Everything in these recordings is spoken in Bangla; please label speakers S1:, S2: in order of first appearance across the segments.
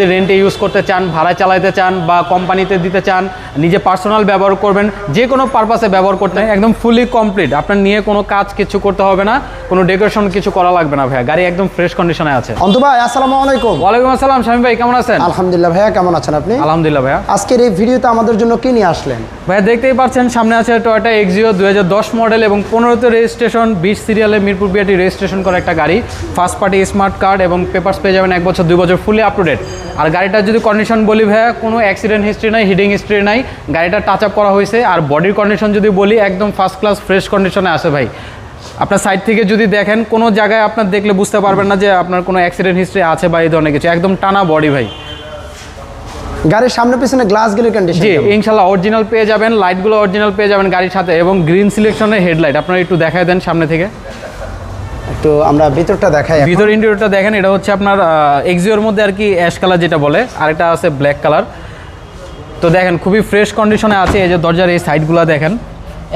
S1: যদি রেন্টে ইউজ করতে চান ভাড়া চালাইতে চান বা কোম্পানিতে দিতে চান নিজে পার্সোনাল ব্যবহার করবেন যে কোনো পারপাসে ব্যবহার করতে একদম ফুলি কমপ্লিট আপনার নিয়ে কোনো কাজ কিছু করতে হবে না কোনো ডেকোরেশন কিছু করা লাগবে না ভাইয়া গাড়ি একদম ফ্রেশ কন্ডিশনে আছে।
S2: অন্তু ভাই আসসালামু আলাইকুম।
S1: ওয়ালাইকুম আসসালাম স্বামী ভাই কেমন আছেন?
S2: আলহামদুলিল্লাহ ভাইয়া কেমন আছেন আপনি?
S1: আলহামদুলিল্লাহ ভাইয়া।
S2: আজকের এই ভিডিওতে আমাদের জন্য কি নিয়ে আসলেন?
S1: ভাইয়া দেখতেই পাচ্ছেন সামনে আছে টয়োটা এক্সিও দুই মডেল এবং পনেরোতে রেজিস্ট্রেশন বিশ সিরিয়ালে মিরপুর বিআটি রেজিস্ট্রেশন করা একটা গাড়ি। ফার্স্ট পার্টি স্মার্ট কার্ড এবং পেপারস পেয়ে যাবেন এক বছর দুই বছর ফুলি আপ টু ডেট আর গাড়িটার যদি কন্ডিশন বলি ভাইয়া কোনো অ্যাক্সিডেন্ট হিস্ট্রি নাই হিডিং হিস্ট্রি নাই গাড়িটা টাচ আপ করা হয়েছে আর বডির কন্ডিশন যদি বলি একদম ফার্স্ট ক্লাস ফ্রেশ কন্ডিশনে আছে ভাই। আপনার সাইড থেকে যদি দেখেন কোনো জায়গায় আপনার দেখলে বুঝতে পারবেন না যে আপনার কোনো অ্যাক্সিডেন্ট হিস্ট্রি আছে বা এই ধরনের কিছু। একদম টানা বডি ভাই।
S2: গাড়ির সামনে পিছনে গ্লাসগুলির কন্ডিশন
S1: জি ইনশাল্লাহ অরিজিনাল পেয়ে যাবেন লাইটগুলো অরিজিনাল পেয়ে যাবেন গাড়ির সাথে এবং গ্রিন সিলেকশনের হেডলাইট আপনারা একটু দেখায় দেন সামনে থেকে।
S2: একটু আমরা ভিতরটা দেখাই
S1: ভিতর ইন্টেরিয়রটা দেখেন এটা হচ্ছে আপনার এক্সিওর মধ্যে আর কি অ্যাশ কালার যেটা বলে আরেকটা আছে ব্ল্যাক কালার তো দেখেন খুবই ফ্রেশ কন্ডিশনে আছে এই যে দরজার এই সাইডগুলো দেখেন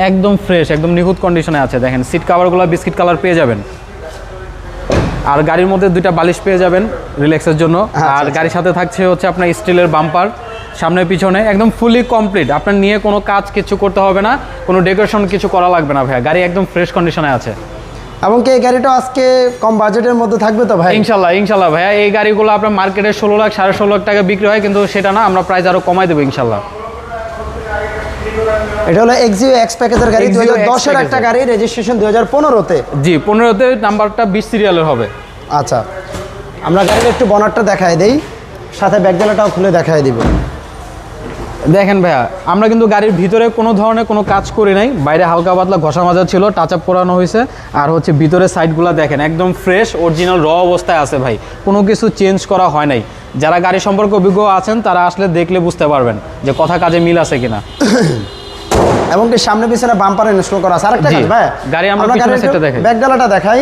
S1: একদম ফ্রেশ একদম নিখুঁত কন্ডিশনে আছে। দেখেন সিট কাভারগুলো বিস্কিট কালার পেয়ে যাবেন। আর গাড়ির মধ্যে দুইটা বালিশ পেয়ে যাবেন রিল্যাক্সের জন্য।
S2: আচ্ছা,
S1: আর
S2: আচ্ছা।
S1: গাড়ির সাথে থাকছে হচ্ছে আপনার স্টিলের বাম্পার সামনে পিছনে একদম ফুলি কমপ্লিট আপনার নিয়ে কোনো কাজ কিছু করতে হবে না কোনো ডেকোরেশন কিছু করা লাগবে না ভাইয়া। গাড়ি একদম ফ্রেশ কন্ডিশনে আছে।
S2: এবং কি এই গাড়িটা আজকে কম বাজেটের মধ্যে থাকবে তো ভাই?
S1: ইনশাল্লাহ ইনশাল্লাহ ভাইয়া এই গাড়িগুলো আপনার মার্কেটে ষোলো লাখ সাড়ে ষোলো লাখ টাকা বিক্রি হয় কিন্তু সেটা না আমরা প্রাইস আরও কমাই দেবো ইনশাল্লাহ।
S2: এটা হলো এক্সিও এক্স প্যাকেজের গাড়ি দুই হাজার একটা গাড়ি রেজিস্ট্রেশন দুই হাজার পনেরোতে।
S1: জি পনেরোতে নাম্বারটা বিশ সিরিয়ালের হবে।
S2: আচ্ছা আমরা গাড়ির একটু বনারটা দেখাই দেই সাথে ব্যাগডালাটাও খুলে দেখাই দিব।
S1: দেখেন ভাইয়া আমরা কিন্তু গাড়ির ভিতরে কোনো ধরনের কোনো কাজ করি নাই। বাইরে হালকা পাতলা ঘষা মাজা ছিল টাচ আপ করানো হয়েছে। আর হচ্ছে ভিতরে সাইডগুলো দেখেন একদম ফ্রেশ অরিজিনাল র অবস্থায় আছে ভাই। কোনো কিছু চেঞ্জ করা হয় নাই। যারা গাড়ি সম্পর্কে অভিজ্ঞ আছেন তারা আসলে দেখলে বুঝতে পারবেন যে কথা কাজে মিল আছে কিনা।
S2: এবং কি সামনে পিছনে বাম্পার ইনস্টল করা আছে। আরেকটা কাজ ভাই
S1: গাড়ি আমরা পিছনের side টা দেখাই।
S2: দেখাই।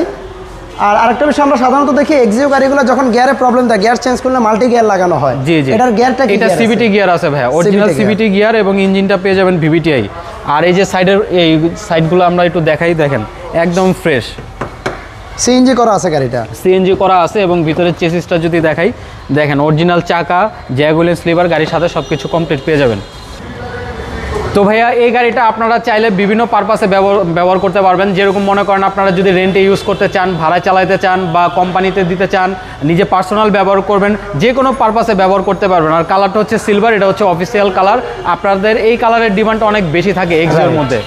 S2: আর আরেকটা বিষয় আমরা সাধারণত দেখি এক্সিও গাড়িগুলো যখন গিয়ারে প্রবলেম থাকে গিয়ার চেঞ্জ করলে মাল্টি গিয়ার লাগানো হয়।
S1: জি জি।
S2: এটার গিয়ারটা কি
S1: এটা? সিবিটি গিয়ার আছে ভাইয়া। অরিজিনাল। সিবিটি গিয়ার এবং ইঞ্জিনটা পেয়ে যাবেন ভিভিটিআই আর এই যে সাইডের এই সাইডগুলো আমরা একটু দেখাই দেখেন একদম ফ্রেশ
S2: সিএনজি করা আছে গাড়িটা?
S1: সিএনজি করা আছে এবং ভিতরের চেসিসটা যদি দেখাই দেখেন অরিজিনাল চাকা জ্যাগুলেন স্লিভার গাড়ির সাথে সব কিছু কমপ্লিট পেয়ে যাবেন। তো ভাইয়া এই গাড়িটা আপনারা চাইলে বিভিন্ন পারপাসে ব্যবহার করতে পারবেন। যেরকম মনে করেন আপনারা যদি রেন্টে ইউজ করতে চান ভাড়া চালাতে চান বা কোম্পানিতে দিতে চান নিজে পার্সোনাল ব্যবহার করবেন যে কোনো পারপাসে ব্যবহার করতে পারবেন। আর কালারটা হচ্ছে সিলভার এটা হচ্ছে অফিসিয়াল কালার আপনাদের এই কালারের ডিমান্ডটা অনেক বেশি থাকে এক্সিওর মধ্যে।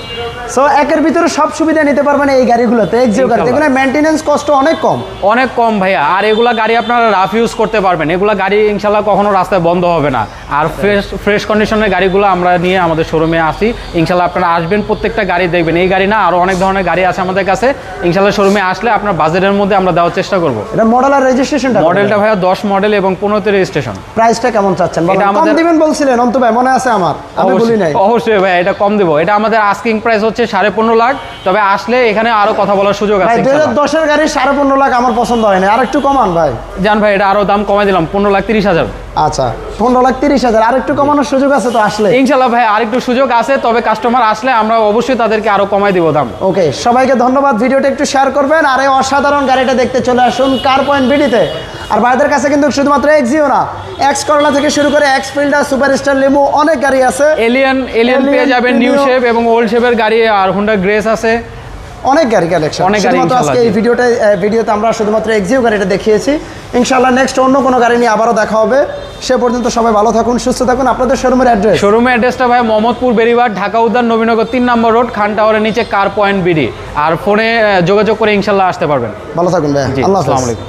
S2: সো একের ভিতরে সব সুবিধা নিতে পারবেন এই গাড়িগুলোতে এক্সিও গাড়িতে। এগুলো মেনটেনেন্স কষ্ট অনেক কম।
S1: অনেক কম ভাইয়া। আর এগুলা গাড়ি আপনারা রাফ ইউজ করতে পারবেন। এগুলা গাড়ি ইনশাল্লাহ কখনো রাস্তায় বন্ধ হবে না। আর ফ্রেশ ফ্রেশ কন্ডিশনের গাড়িগুলো আমরা নিয়ে আমাদের শোরুমে আসি। ইনশাল্লাহ আপনারা আসবেন প্রত্যেকটা গাড়ি দেখবেন। এই গাড়ি না আরও অনেক ধরনের গাড়ি আছে আমাদের কাছে। ইনশাল্লাহ শোরুমে আসলে আপনার বাজেটের মধ্যে আমরা দেওয়ার চেষ্টা করব।
S2: এটা মডেল আর রেজিস্ট্রেশনটা
S1: মডেলটা ভাইয়া? দশ মডেল এবং পনেরোতে রেজিস্ট্রেশন
S2: প্রাইসটা কেমন চাচ্ছেন?
S1: এটা আমাদের-
S2: দিবেন বলছিলেন অন্ত ভাই মনে আছে আমার। আমি বলি নাই।
S1: অবশ্যই ভাইয়া এটা কম দেবো। এটা আমাদের আস্কিং প্রাইস হচ্ছে সাড়ে পনেরো লাখ তবে আসলে এখানে আরও কথা বলার সুযোগ আছে
S2: দুই হাজার দশের গাড়ি সাড়ে পনেরো লাখ আমার পছন্দ হয় না। আর একটু কমান ভাই।
S1: জান ভাই এটা আরও দাম কমাই দিলাম পনেরো লাখ তিরিশ হাজার।
S2: আচ্ছা পনেরো লাখ তিরিশ হাজার আর একটু কমানোর সুযোগ আছে তো আসলে?
S1: ইনশাল্লাহ ভাই আরেকটু সুযোগ আছে তবে কাস্টমার আসলে আমরা অবশ্যই তাদেরকে আরও কমাই দিব দাম।
S2: ওকে সবাইকে ধন্যবাদ ভিডিওটা একটু শেয়ার করবেন আর এই অসাধারণ গাড়িটা দেখতে চলে আসুন কার পয়েন্ট বিডিতে আর ভাইদের কাছে কিন্তু শুধুমাত্র এক্সিও না এক্স করলা থেকে শুরু করে X Fielder super star limo অনেক গাড়ি আছে।
S1: এলিয়ান এলিয়ান পেয়ে যাবেন নিউ শেপ এবং ওল্ড শেপের গাড়ি আর হুন্ডা গ্রেস আছে।
S2: অনেক গাড়ি কালেকশন
S1: অনেক গাড়ি
S2: আজকে এই ভিডিওটা ভিডিওতে আমরা শুধুমাত্র এক্সিও গাড়িটা দেখিয়েছি। ইনশাল্লাহ নেক্সট অন্য কোনো গাড়ি নিয়ে আবারও দেখা হবে। সে পর্যন্ত সবাই ভালো থাকুন সুস্থ থাকুন। আপনাদের শোরুমের অ্যাড্রেস
S1: শোরুমের অ্যাড্রেসটা ভাই মোহাম্মদপুর বেরিবার ঢাকা উদ্যান নবীনগর তিন নম্বর রোড খান টাওয়ারের নিচে কার পয়েন্ট বিডি আর ফোনে যোগাযোগ করে ইনশাল্লাহ আসতে পারবেন।
S2: ভালো থাকুন ভাই আল্লাহ
S1: আসসালামু আলাইকুম।